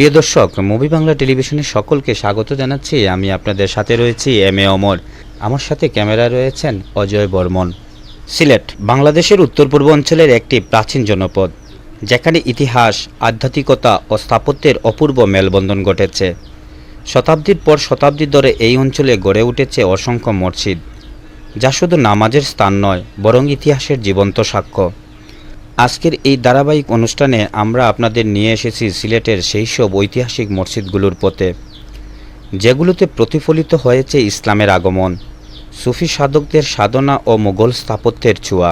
প্রিয় দর্শক, মুভি বাংলা টেলিভিশনের সকলকে স্বাগত জানাচ্ছি। আমি আপনাদের সাথে রয়েছি এম এ অমর। আমার সাথে ক্যামেরায় রয়েছেন অজয় বর্মন। সিলেট, বাংলাদেশের উত্তর পূর্ব অঞ্চলের একটি প্রাচীন জনপদ, যেখানে ইতিহাস, আধ্যাত্মিকতা ও স্থাপত্যের অপূর্ব মেলবন্ধন ঘটেছে। শতাব্দীর পর শতাব্দী ধরে এই অঞ্চলে গড়ে উঠেছে অসংখ্য মসজিদ, যা শুধু নামাজের স্থান নয়, বরং ইতিহাসের জীবন্ত সাক্ষ্য। আজকের এই ধারাবাহিক অনুষ্ঠানে আমরা আপনাদের নিয়ে এসেছি সিলেটের সেই সব ঐতিহাসিক মসজিদগুলোর পথে, যেগুলোতে প্রতিফলিত হয়েছে ইসলামের আগমন, সুফি সাধকদের সাধনা ও মোগল স্থাপত্যের ছোঁয়া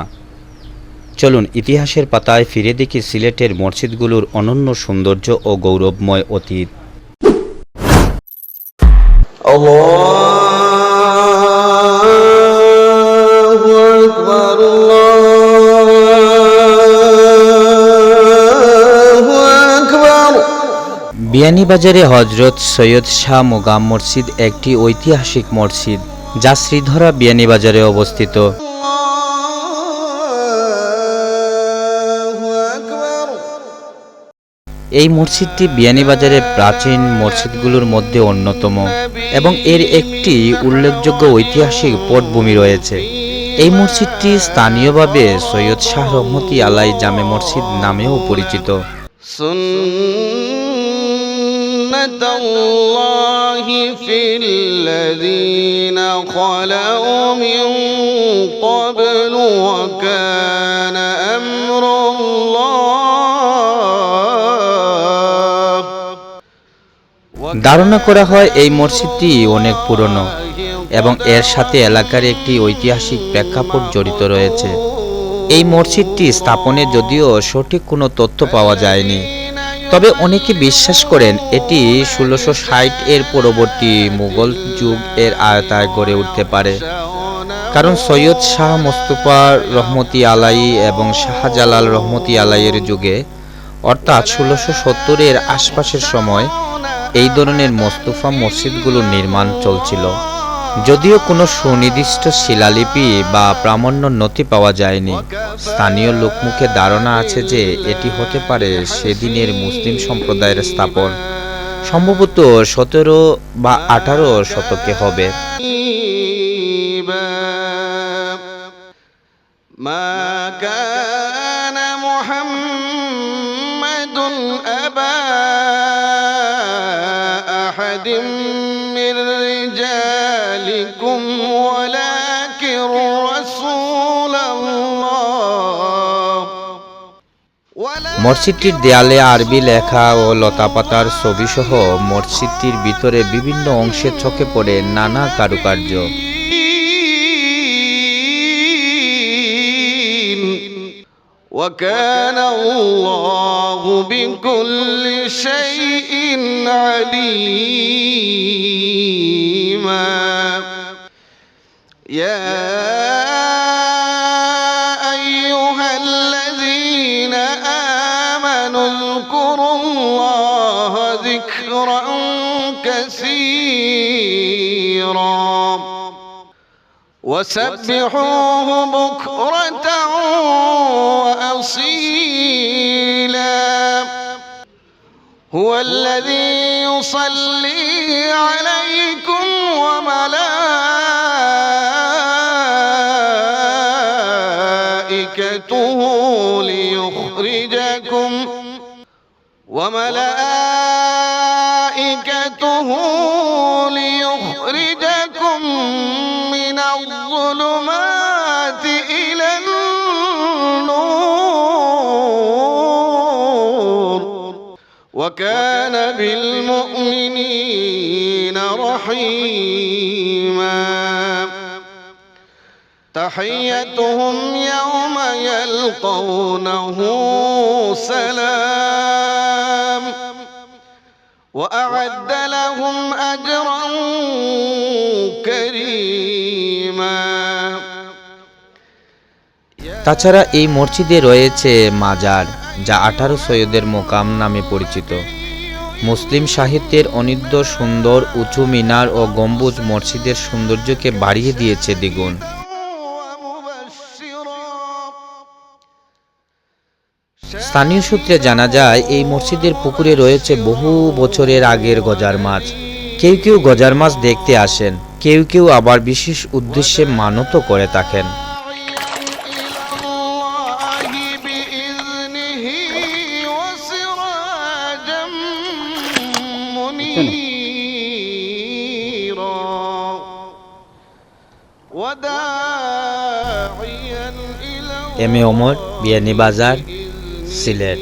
চলুন ইতিহাসের পাতায় ফিরে দেখি সিলেটের মসজিদগুলোর অনন্য সৌন্দর্য ও গৌরবময় অতীত। Allah বিয়ানীবাজারে হজরত সৈয়দ শাহ মোগাম মসজিদ একটি ঐতিহাসিক মসজিদ যা শ্রীধরা বিয়ানীবাজারে অবস্থিত। এই মসজিদটি বিয়ানীবাজারের প্রাচীন মসজিদগুলোর মধ্যে অন্যতম এবং এর একটি উল্লেখযোগ্য ঐতিহাসিক পটভূমি রয়েছে। এই মসজিদটি স্থানীয়ভাবে সৈয়দ শাহ রহমতি আলাই জামে মসজিদ নামেও পরিচিত। سنة الله في الذين خلوا من قبل وكان أمر الله ধারণা করা হয় এই মসজিদটি অনেক পুরনো এবং এর সাথে এলাকার একটি ঐতিহাসিক প্রেক্ষাপট জড়িত রয়েছে এই মসজিদটি স্থাপনে যদিও সঠিক কোনো তথ্য পাওয়া যায়নি তবে অনেকে বিশ্বাস করেন এটি ষোলোশো ষাট এর পরবর্তী মুঘল যুগ এর আয়তায় গড়ে উঠতে পারে। কারণ সৈয়দ শাহ মোস্তফা রহমতি আলাই এবং শাহজালাল রহমতি আলাইয়ের যুগে, অর্থাৎ ষোলোশো সত্তরের আশপাশের সময়, এই ধরনের মোস্তফা মসজিদগুলোর নির্মাণ চলছিল। যদিও কোনো সুনির্দিষ্ট শিলালিপি বা প্রামাণ্য নথি পাওয়া যায়নি স্থানীয় লোকমুখে ধারণা আছে যে এটি হতে পারে সেদিনের মুসলিম সম্প্রদায়ের স্থাপন সম্ভবত সতেরো বা আঠারো শতকে হবে ما كان محمد أبا أحد মসজিদটির দেয়ালে আরবি লেখা ও লতাপাতার ছবিসহ মসজিদটির ভিতরে বিভিন্ন অংশে চোখে পড়ে নানা কারুকার্য وكان الله بكل شيء عليما يا كثيرا وسبحوه بكرة وأصيلا. هو الذي يصلي عليكم وملائكته ليخرجكم وملائكته ليخرجكم من الظلمات إلى النور. وكان بالمؤمنين رحيما. تحيتهم يوم يلقونه سلام. وأعد لهم أجرا كريما তাছাড়া এই মসজিদে রয়েছে মাজার যা আঠারো সৈয়দের মোকাম নামে পরিচিত মুসলিম সাহিত্যের অনিদ্য সুন্দর উঁচু মিনার ও গম্বুজ মসজিদের সৌন্দর্যকে বাড়িয়ে দিয়েছে দ্বিগুণ স্থানীয় সূত্রে জানা যায়, এই মসজিদের পুকুরে রয়েছে বহু বছরের আগের গজার মাছ। কেউ কেউ গজার মাছ দেখতে আসেন, কেউ কেউ আবার বিশেষ উদ্দেশ্যে মানত করে থাকেন। এম এ ওমর, বিয়ানি বাজার। siler.